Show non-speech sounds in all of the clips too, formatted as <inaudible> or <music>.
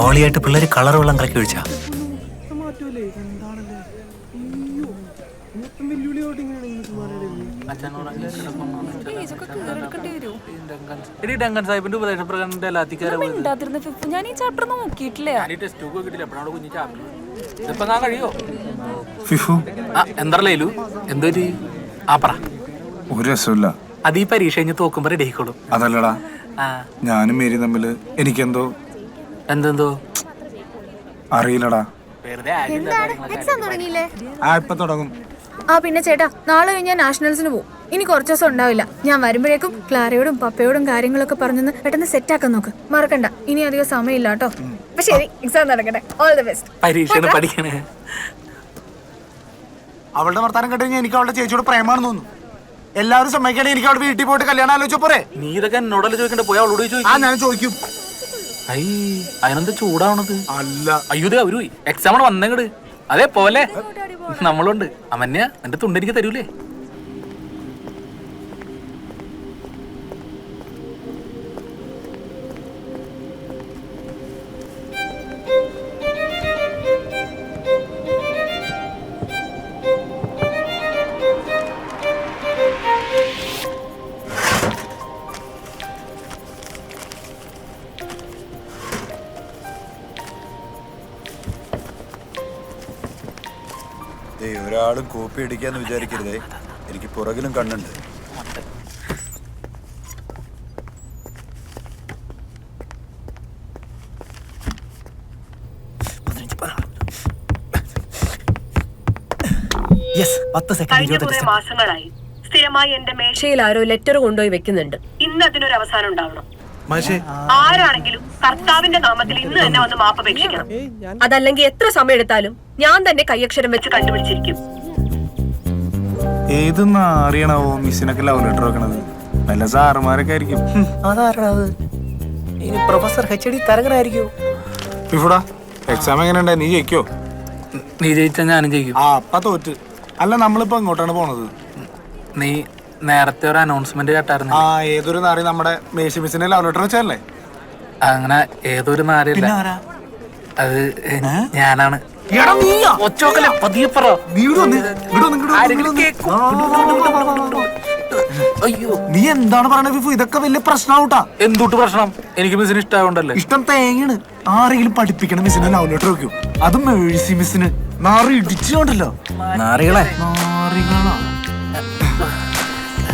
ഓളിയായിട്ട് പിള്ളേർ കളർ വെള്ളം കളക്കി ഒഴിച്ചാ? എടി ഡങ്കൻ സാഹിബിന്റെ ഉപദേശപ്രകാരം ഡെലാത്തിക്കാരെ മിണ്ടാതിരുന്ന ഫിഫ്. ഞാൻ ഈ ചാപ്റ്റർ നോക്കിയിട്ടില്ല. ഞാൻ ഇപ്പൊ കഴിയോ? ഫിഫു. ആ എന്തൊരു ആ പറ. ഒരു രസമില്ല അത് ഈ പരീക്ഷ കഴിഞ്ഞ് തോക്കുമ്പോ റെഡി ആയിക്കോളും. അതല്ലടാ. ആ. ഞാനും മേരി തമ്മിൽ എനിക്കെന്തോ എന്തെന്തോ? അറിയില്ലടാ. ആ ഇപ്പൊ തുടങ്ങും. ആ പിന്നെ ചേട്ടാ നാളെ കഴിഞ്ഞാൽ ഞാൻ നാഷണൽസിന് പോകും ഇനി കുറച്ച് ദിവസം ഉണ്ടാവില്ല. ഞാൻ വരുമ്പോഴേക്കും ക്ലാരയോടും പപ്പയോടും കാര്യങ്ങളൊക്കെ പറഞ്ഞൊന്ന് പെട്ടെന്ന് സെറ്റ് ആക്കാൻ നോക്ക്. മറക്കണ്ട. ഇനി അധികം സമയമില്ല കേട്ടോ. അപ്പൊ ശരി എക്സാം നടക്കട്ടെ. ഓൾ ദി ബെസ്റ്റ് പഠിക്കണേ. അവളുടെ വർത്താനം കേട്ട് എനിക്ക് അവളുടെ ചേച്ചിയോട് പ്രേമാണെന്ന് തോന്നുന്നു. എല്ലാവരും സമ്മതിക്കണേ എനിക്ക് അവിടെ വീട്ടിൽ പോയിട്ട് കല്യാണം ആലോചിച്ച പോരെ? നീ ഇതൊക്കെ എന്നോടല്ലേ ചോദിക്കണ്ടേ? പോയി അവളോട് ആ ഞാൻ ചോദിക്കും. അതിനെന്താ ചൂടാവണത്? അല്ല. അയ്യോ ദേ അവർ എക്സാം ആണ് വന്നങ്ങട് അതെ പോലെ നമ്മളുണ്ട്. അമന്യ നിന്റെ തുണ്ടെനിക്ക് തരൂലേ? ഒരാളും കോപ്പി അടിക്കാന്ന് വിചാരിക്കരുതേ. എനിക്ക് പുറകിലും കണ്ണുണ്ട്. യെസ് പത്ത് സെക്കൻഡ് കഴിഞ്ഞ കുറെ മാസങ്ങളായി സ്ഥിരമായി എന്റെ മേശയിൽ ആരോ ലെറ്റർ കൊണ്ടുപോയി വെക്കുന്നുണ്ട്. ഇന്ന് അതിനൊരു അവസാനം ഉണ്ടാവണം ആരാണെങ്കിലും കർത്താവിന്റെ നാമത്തിൽ ഇന്ന് തന്നെ വന്ന് മാപ്പപേക്ഷിക്കണം അതല്ലെങ്കിൽ എത്ര സമയം എടുത്താലും ഞാൻ തന്നെ കൈയക്ഷരം വെച്ച് കണ്ടുപിടിച്ചിരിക്കും. ഏത് അറിയണോ മിസ്സിനൊക്കെ ലവ് ലെറ്റർ വെക്കണത്? നല്ല സാറുമാരൊക്കെ ആയിരിക്കും. അതാരണത് ഇനി പ്രൊഫസർ എച്ച് ഡി തരകനായിരിക്കോ? ഇഫുടാ എക്സാം എങ്ങനെയുണ്ടായി നീ ജയിക്കോ? നീ ജയിച്ചാ ഞാനും ജയിക്കും. ആ അപ്പ തോറ്റ്. അല്ല നമ്മളിപ്പോ എങ്ങോട്ടാണ് പോണത്? നീ നേരത്തെ ഒരു അനൗൺസ്മെന്റ് കേട്ടായിരുന്നു. ആ ഏതൊരു നാറി നമ്മുടെ മേശി മിസ്സിനെ ലവ് ലെറ്റർ വെച്ചല്ലേ അങ്ങനെ ഏതൊരു നാറിയല്ല. അത് ഞാനാണ്. എടാ നീയാ ഒച്ചോക്കല പതിയെ പറ. നീ ഇവിടെ വന്ന്, ഇവിടെ വന്ന്, ഇവിടെ വന്ന്, ആരെങ്കിലും ഇവിടെ കേൾക്കും. വന്ന്. അയ്യോ. നീ എന്താണ് പറയണത് ഫിഫു ഇതൊക്കെ വലിയ പ്രശ്നമാവൂട്ടാ എന്തുട്ട് പ്രശ്നം? എനിക്ക് മിസ്സിന് ഇഷ്ടമായോണ്ടല്ലേ ഇഷ്ടം തേങ്ങയാണ്. ആരെങ്കിലും പഠിപ്പിക്കണം മിസ്സിനെ ലവ് ലെറ്റർ വെക്കും. അത് മേഴ്സി മിസ്സിന്. നാറി ഇടിച്ചുകൊണ്ടല്ലോ. നാറികളെ. നാറികളാ?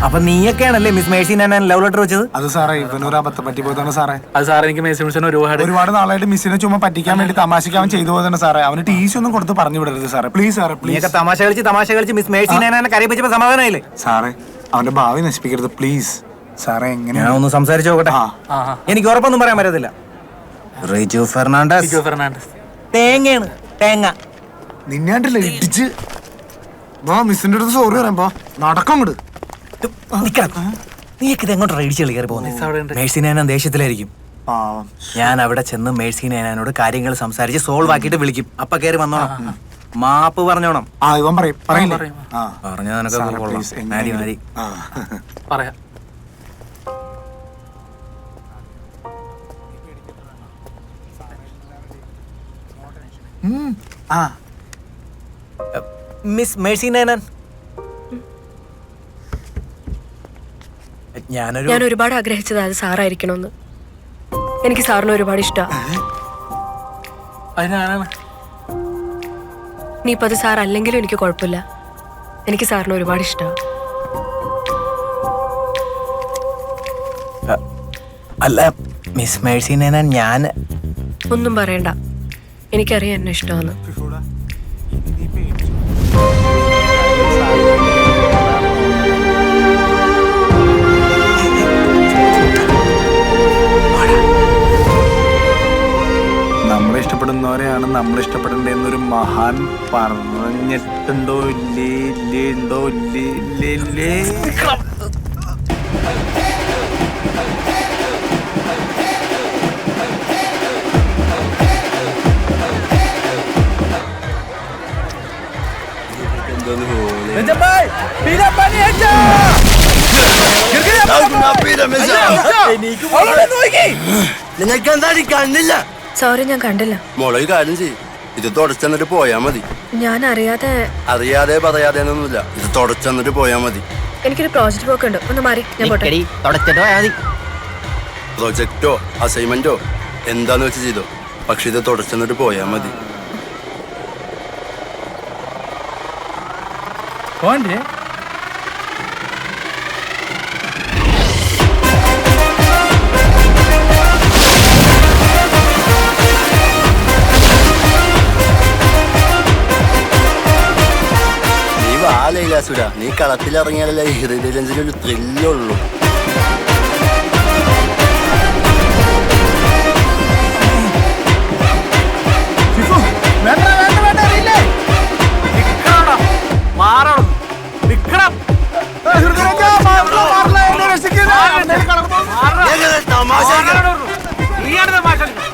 അപ്പൊ നീയൊക്കെയാണല്ലേ മിസ് മേഴ്സി ഞാൻ ലവ് ലെറ്റർ വെച്ചത്? അത് സാറേ ഇവനൊരു അബദ്ധം പറ്റി പോയതാണ് സാറേ. അത് സാറേ എനിക്ക് മേഴ്സി മിസ്സിന് ഒരുപാട് ഒരുപാട് നാളായിട്ട് മിസ്സിനെ ചുമ്മാ പറ്റിക്കാൻ വേണ്ടി തമാശയ്ക്ക് അവൻ ചെയ്തു പോയതാണ് സാറേ. അവന് ടി സി ഒന്നും കൊടുത്ത് പറഞ്ഞു വിടരുത് സാറേ. പ്ലീസ് സാറേ പ്ലീസ് നീയൊക്കെ തമാശ കളിച്ച് തമാശ കളിച്ച് മിസ് മേഴ്സി ഞാൻ കരയിപ്പിച്ചപ്പോ സമാധാനമായില്ലേ? സാറേ അവന്റെ ഭാവി നശിപ്പിക്കരുത്. പ്ലീസ് സാറേ ഞാൻ എങ്ങനെയാ ഒന്ന് സംസാരിച്ചു നോക്കട്ടെ. ആ. എനിക്ക് ഉറപ്പൊന്നും പറയാൻ പറ്റത്തില്ല. റിജു ഫെർണാണ്ടസ്. റിജു ഫെർണാണ്ടസ്. തേങ്ങയാണ്. തേങ്ങ. നിന്നെ കണ്ടില്ല ഇടിച്ച്. വാ മിസ്സിന്റെ അടുത്ത് സോറി പറയാൻ പോ നിക്കണം നീയൊക്കെ ഇത് കയറി പോകുന്നത്. ദേഷ്യത്തിലായിരിക്കും. ഞാൻ അവിടെ ചെന്ന് മേഴ്സിനോട് കാര്യങ്ങൾ സംസാരിച്ച് സോൾവ് ആക്കിയിട്ട് വിളിക്കും. അപ്പ കയറി വന്നോണം. മാപ്പ് പറഞ്ഞോണം. ആ ഇവൻ പറയും. പറഞ്ഞ നിനക്ക് പറയാം. മിസ് മേഴ്സി നാനാൻ ഞാനൊരു ഞാൻ ഒരുപാട് ആഗ്രഹിച്ചത് അത് സാറായിരിക്കണമെന്ന് എനിക്ക് സാറിന് ഒരുപാട് ഇഷ്ടമാണ് നീ ഇപ്പത് സാർ അല്ലെങ്കിലും എനിക്ക് കുഴപ്പമില്ല. എനിക്ക് സാറിന് ഒരുപാട് ഇഷ്ടമാണ് അല്ല മിസ് മേഴ്സിനെ ഞാൻ ഒന്നും പറയണ്ട. എനിക്കറിയാം എന്നെ ഇഷ്ടമാണ് ഇഷ്ടപ്പെടുന്നവരെയാണ് നമ്മൾ ഇഷ്ടപ്പെടേണ്ടത് എന്നൊരു മഹാൻ പറഞ്ഞിട്ടുണ്ടോ? ഇല്ലേ ഇല്ലേ ഉണ്ടോ ഇല്ലേ ഇല്ലേ ഇല്ലേ? നിങ്ങൾക്ക് എന്താ കണ്ടില്ല സോറി ഞാൻ കണ്ടില്ല. മോളെ ഒരു കാര്യം ചെയ്യും. ഇത് തുടച്ചെന്നിട്ട് പോയാ മതി. ഞാൻ അറിയാതെ അറിയാതെ പറയാതെ ഒന്നുമില്ല ഇത് തുടച്ചെന്നിട്ട് പോയാ മതി. എനിക്കൊരു പ്രോജക്റ്റ് വർക്ക് ഉണ്ട് ഒന്ന് മാറി ഞാൻ പോട്ടെ. തുടച്ചിട്ട് പോയാ മതി. പ്രൊജക്റ്റോ അസൈൻമെന്റോ എന്താന്ന് വെച്ച് ചെയ്തോ. പക്ഷെ ഇത് തുടച്ചെന്നിട്ട് പോയാ മതി. പോണ്ടേ വാ ലൈലാസുര നീ കളത്തിലിറങ്ങിയാലല്ലേ ഹൃദയരഞ്ജന ഒരു ത്രില്ലുള്ളൂ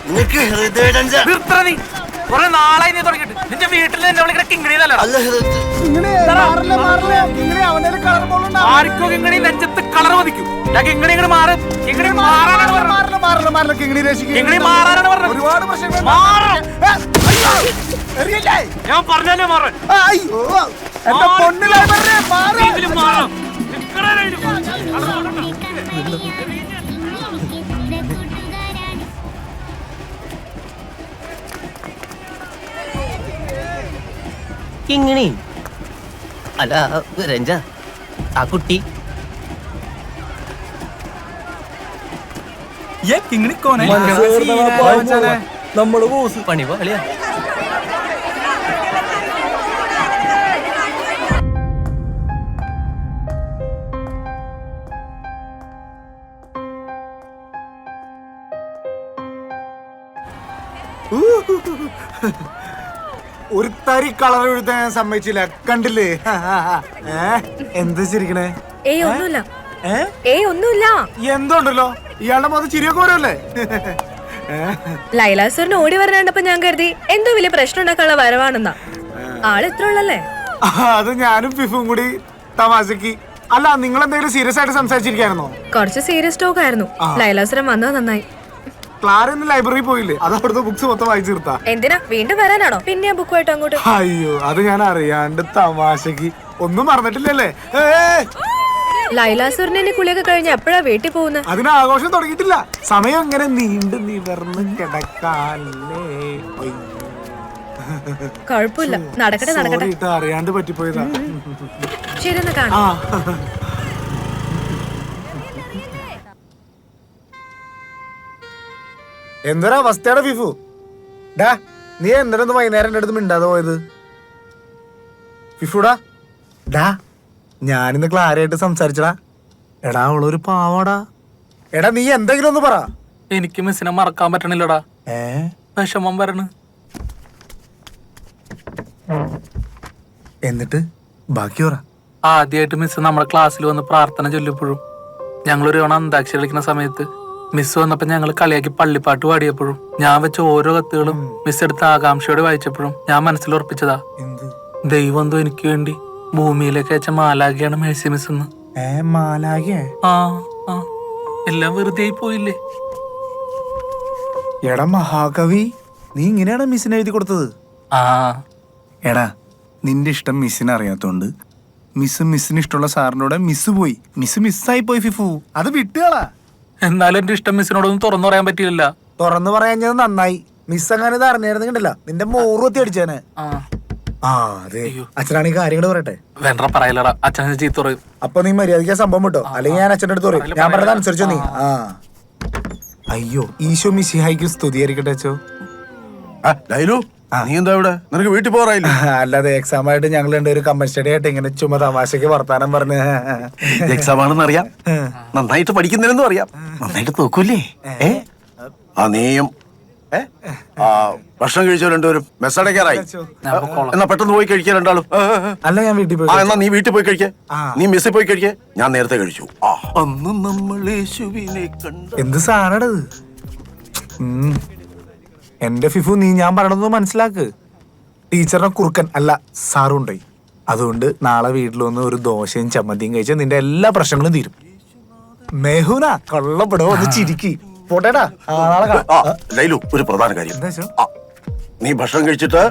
നിനക്ക് ഹൃദയരഞ്ജന കൊറേ നാളായി നീ തുടങ്ങിട്ട് നിന്റെ വീട്ടിൽ എന്നെ വിളിക്കുന്ന കിങ്ങിണിന്നല്ല ആർക്കോ കിങ്ങണി നെഞ്ചത്ത് കളർ വധിക്കും ഞാൻ കിങ്ങണി ഇങ്ങനെ മാറും കിങ്ങണി മാറാനാണ് പറഞ്ഞത് കിങ്ങിണി മാറാനാണ് പറഞ്ഞത് ഒരുപാട് പ്രശ്നങ്ങൾ? ഞാൻ പറഞ്ഞല്ലേ മാറാൻ അയ്യോ എന്റെ മാറ് കിങ്ങിണി അല്ല രഞ്ജ ആ കുട്ടി. നമ്മൾ ബോസ് പണി പോലെയാ ഒരു തരി കളർ എഴുതാൻ ഞാൻ സമ്മതിച്ചില്ല. കണ്ടില്ലേ? ഏ? എന്താ ചിരിക്കണേ? ഏയ് ഒന്നുമില്ല. ഏ? ഏയ് ഒന്നുമില്ല. എന്തുണ്ടല്ലോ? ഇയാളുടെ മുഖത്ത് ചിരിയൊക്കെ ലൈലാസുറിന് ഓടി വരാണ്ടപ്പോ ഞാൻ കരുതി എന്തോ വലിയ പ്രശ്നം ഉണ്ടാക്കാനുള്ള വരവാണെന്നാ ആൾ ഇത്ര ഉള്ളല്ലേ? അത് ഞാനും ഫിഫും കൂടി തമാശക്ക്. അല്ല നിങ്ങൾ എന്തെങ്കിലും സീരിയസ് ആയിട്ട് സംസാരിച്ചിരിക്കായിരുന്നോ? കുറച്ച് സീരിയസ് ടോക്ക് ആയിരുന്നു. ലൈലാസുരം വന്നത് നന്നായി. ക്ലാര ഇന്ന് ലൈബ്രറി പോയില്ലേ? അത് അവിടുത്തെ ബുക്സ് മൊത്തം വായിച്ചു തീർത്താ എന്തിനാ? വീണ്ടും വരാനാണോ? പിന്നെ ബുക്ക് ബുക്കുമായിട്ട് അങ്ങോട്ട്? അയ്യോ അത് ഞാൻ അറിയാണ്ട് തമാശക്ക്. ഒന്നും മറന്നിട്ടില്ലല്ലേ? ഏ, ലൈലാസുറിനെ കുളിയൊക്കെ കഴിഞ്ഞ് എപ്പോഴാ വീട്ടിൽ പോകുന്നത് അതിന് ആഘോഷം തുടങ്ങിയിട്ടില്ല. സമയം ഇങ്ങനെ നീണ്ടു നിവർന്ന് കിടക്കാല്ലേ. കുഴപ്പമില്ല. നടക്കട്ടെ നടക്കട്ടെ. അറിയാണ്ട് പറ്റിപ്പോയതാ. ശരി എന്നാ കാണാം. ആ എന്തൊരു അവസ്ഥയാണ് ഫിഫു? ഡാ നീ എന്തിനൊന്ന് വൈകുന്നേരം എന്റെ അടുത്ത് മിണ്ടാതെ പോയത്? ഫിഫുടാ ഡാ ഞാനിന്ന് ക്ലാരയായിട്ട് സംസാരിച്ചടാ. എടാ അവളൊരു പാവാടാ. എടാ നീ എന്തെങ്കിലും ഒന്ന് പറ. എനിക്ക് മിസ്സിനെ മറക്കാൻ പറ്റണില്ലടാ. ഏ? വിഷമം വരണ്. എന്നിട്ട് ബാക്കി പറ. ആദ്യമായിട്ട് മിസ് നമ്മുടെ ക്ലാസ്സിൽ വന്ന് പ്രാർത്ഥന ചൊല്ലിപ്പോഴും ഞങ്ങളൊരു തവണ അന്താക്ഷരി കളിക്കുന്ന സമയത്ത് മിസ് വന്നപ്പോ ഞങ്ങൾ കളിയാക്കി പള്ളിപ്പാട്ട് പാടിയപ്പോഴും. ഞാൻ വെച്ച ഓരോ കത്തുകളും മിസ് എടുത്ത ആകാംക്ഷയോടെ വായിച്ചപ്പോഴും ഞാൻ മനസ്സിൽ ഉറപ്പിച്ചതാ. ദൈവം എന്തോ എനിക്ക് വേണ്ടി ഭൂമിയിലേക്ക് അയച്ച മാലാഖയാണ് മേഴ്സി മിസ് എന്ന്. ആ ആ. എല്ലാം വെറുതെ ആയി പോയില്ലേ? എടാ മഹാകവി നീ ഇങ്ങനെയാണ് മിസ്സിന് എഴുതി കൊടുത്തത്? ആ. എടാ നിന്റെ ഇഷ്ടം മിസ്സിന് അറിയാത്തോണ്ട് മിസ് മിസ്സിന് ഇഷ്ടമുള്ള സാറിനോട് മിസ് പോയി. മിസ് മിസ്സായി പോയി ഫിഫു. അത് വിട്ടുകളാ. എന്നാലും എന്റെ ഇഷ്ടം മിസ്സിനോടൊന്നും തുറന്നു പറയാൻ പറ്റിയില്ല. തുറന്നു പറയാഞ്ഞത് നന്നായി. മിസ് അങ്ങനെ ഇത് അറിഞ്ഞായിരുന്നെങ്കിലല്ല നിന്റെ മോറുത്തി അടിച്ചേനെ. ആ. ആ അതെ. അച്ഛനാണ് ഈ കാര്യങ്ങൾ പറയട്ടെ. വേണ്ട പറയലടാ. അച്ഛനെ ചീത്ത പറയും. അപ്പൊ നീ മര്യാദിക്കാൻ സംഭവം കിട്ടോ അല്ലെങ്കിൽ ഞാൻ അച്ഛന്റെ അടുത്ത് പറയും. ഞാൻ പറഞ്ഞത് അനുസരിച്ചോ നീ? ആ. അയ്യോ ഈശോ മിശിഹായിക്ക് സ്തുതിയായിരിക്കട്ടെ അച്ഛോ. ലൈലു. നീ എന്താ ഇവിടെ? നിനക്ക് വീട്ടിൽ പോറായില്ല <laughs> അല്ലാതെ എക്സാം ആയിട്ട് ഞങ്ങൾ രണ്ടുപേരും കമ്മൽ സ്റ്റഡി ആയിട്ട് ഇങ്ങനെ ചുമ തമാശക്ക് വർത്താനം പറഞ്ഞ്. എക്സാം ആണെന്ന് അറിയാം. നന്നായിട്ട് പഠിക്കുന്നില്ലെന്നും അറിയാം. നന്നായിട്ട് നോക്കൂലേ ഏ? ആ നീയും. ഭക്ഷണം കഴിച്ചോ രണ്ടുപേരും മെസ്സടയ്ക്കാറായി. എന്നാ പെട്ടെന്ന് പോയി കഴിക്കാൻ രണ്ടാളും. അല്ല ഞാൻ വീട്ടിൽ പോയി എന്നാ നീ വീട്ടിൽ പോയി കഴിക്കേ? നീ മെസ്സിൽ പോയി കഴിക്കേ? ഞാൻ നേരത്തെ കഴിച്ചു. അന്ന് നമ്മൾ യേശുവിനെ കണ്ട. എന്ത് സാധനടത്? എന്റെ ഫിഫു നീ ഞാൻ പറയണത് മനസ്സിലാക്ക്. ടീച്ചറിനെ കുറുക്കൻ അല്ല സാറുണ്ടായി. അതുകൊണ്ട് നാളെ വീട്ടിൽ വന്ന് ഒരു ദോശയും ചമ്മന്തിയും കഴിച്ചാൽ നിന്റെ എല്ലാ പ്രശ്നങ്ങളും തീരും. മെഹുന കൊള്ളപ്പെടോ ഒന്ന് ചിരിക്കി. പോട്ടേടാ ലൈലു ഒരു പ്രധാന കാര്യം. നീ ഭക്ഷണം കഴിച്ചിട്ട്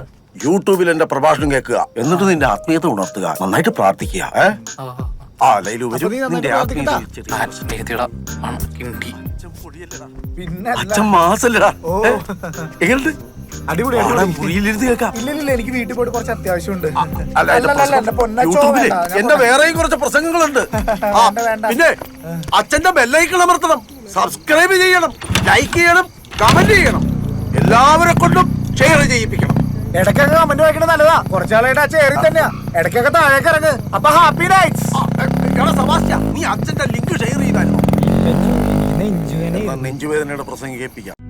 യൂട്യൂബിൽ എന്റെ പ്രഭാഷണം കേൾക്കുക. എന്നിട്ട് നിന്റെ ആത്മീയത ഉണർത്തുക. നന്നായിട്ട് പ്രാർത്ഥിക്കുക ആ ലൈലു വരും. നിന്റെ ആത്മീയത പിന്നെ അച്ഛൻ മാസല്ലടാ. ഓ. ഏ? എങ്ങനുണ്ട് അടിപൊളി. മുറിയിലിരുന്ന് കേൾക്കാം. ഇല്ല ഇല്ല എനിക്ക് വീട്ടിൽ പോയിട്ട് കുറച്ച് അത്യാവശ്യമുണ്ട്. യൂട്യൂബിൽ എന്റെ വേറെയും കുറച്ച് പ്രസംഗങ്ങളുണ്ട്. <laughs> പിന്നെ അച്ഛന്റെ ബെല്ലൈക്കൺ അമർത്തണം. സബ്സ്ക്രൈബ് ചെയ്യണം. ലൈക്ക് ചെയ്യണം. കമന്റ് ചെയ്യണം. എല്ലാവരെ കൊണ്ടും ഷെയർ ചെയ്യിപ്പിക്കണം. ഇടയ്ക്കൊക്കെ കമന്റ് വായിക്കണ നല്ലതാ. കുറച്ചാളായിട്ട് ആ ചേരി തന്നെയാ. ഇടയ്ക്കൊക്കെ താഴേക്ക് ഇറങ്ങ്. അപ്പൊ ഹാപ്പി നൈറ്റ്സ് നീ അച്ഛന്റെ ലിങ്ക് ഷെയർ ചെയ്തായിരുന്നു? നെഞ്ചുവേദനയുടെ പ്രസംഗം കേൾപ്പിക്കാം.